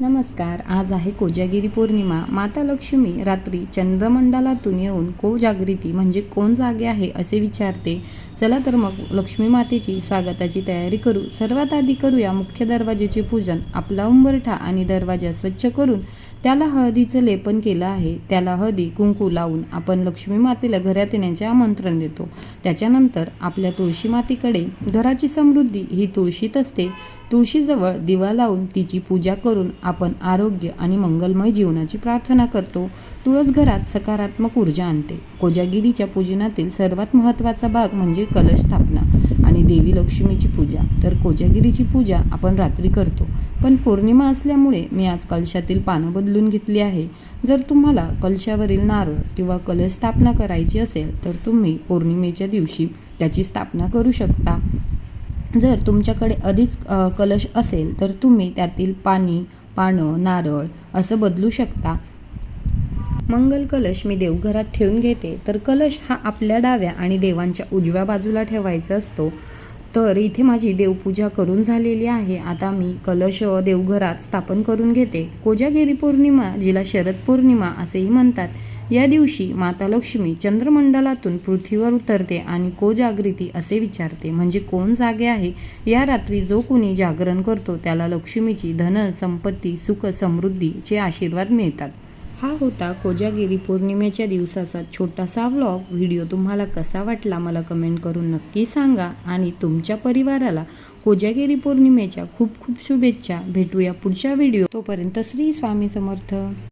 नमस्कार आज आहे कोजागिरी पौर्णिमा. माता लक्ष्मी रात्री चंद्रमंडलातून येऊन कोजागृती म्हणजे कोण जागे आहे असे विचारते. चला तर मग लक्ष्मी मातेची स्वागताची तयारी करू. सर्वात आधी करूया मुख्य दरवाजेचे पूजन. आपला उंबरठा आणि दरवाजा स्वच्छ करून त्याला हळदीचं लेपन केलं आहे. त्याला हळदी कुंकू लावून आपण लक्ष्मी मातेला घरात येण्याचे आमंत्रण देतो. त्याच्यानंतर आपल्या तुळशी मातेकडे घराची समृद्धी ही तुळशीत असते. तुळशीजवळ दिवा लावून तिची पूजा करून आपण आरोग्य आणि मंगलमय जीवनाची प्रार्थना करतो. तुळस घरात सकारात्मक ऊर्जा आणते. कोजागिरीच्या पूजनातील सर्वात महत्त्वाचा भाग म्हणजे कलश स्थापना आणि देवी लक्ष्मीची पूजा. तर कोजागिरीची पूजा आपण रात्री करतो. पण पौर्णिमा असल्यामुळे मी आज कलशातील पानं बदलून घेतली आहे. जर तुम्हाला कलशावरील नारळ किंवा कलश स्थापना करायची असेल तर तुम्ही पौर्णिमेच्या दिवशी त्याची स्थापना करू शकता. जर तुमच्याकडे आधीच कलश असेल तर तुम्ही त्यातील पाणी पानं नारळ असं बदलू शकता. मंगल कलश मी देवघरात ठेवून घेते. तर कलश हा आपल्या डाव्या आणि देवांच्या उजव्या बाजूला ठेवायचा असतो. तर इथे माझी देवपूजा करून झालेली आहे. आता मी कलश देवघरात स्थापन करून घेते. कोजागिरी पौर्णिमा जिला शरद पौर्णिमा असेही म्हणतात. या दिवशी माता लक्ष्मी चंद्रमंडलातून पृथ्वीवर उतरते आणि कोजागृती असे विचारते म्हणजे कोण जागे आहे या रात्री जो कोणी जागरण करतो त्याला लक्ष्मीची धन संपत्ती सुख समृद्धीचे आशीर्वाद मिळतात. हा होता कोजागिरी पौर्णिमेच्या दिवसाचा छोटासा व्लॉग व्हिडिओ तुम्हाला कसा वाटला मला कमेंट करून नक्की सांगा आणि तुमच्या परिवाराला कोजागिरी पौर्णिमेच्या खूप खूप शुभेच्छा. भेटूया पुढच्या व्हिडिओ तोपर्यंत श्री स्वामी समर्थ.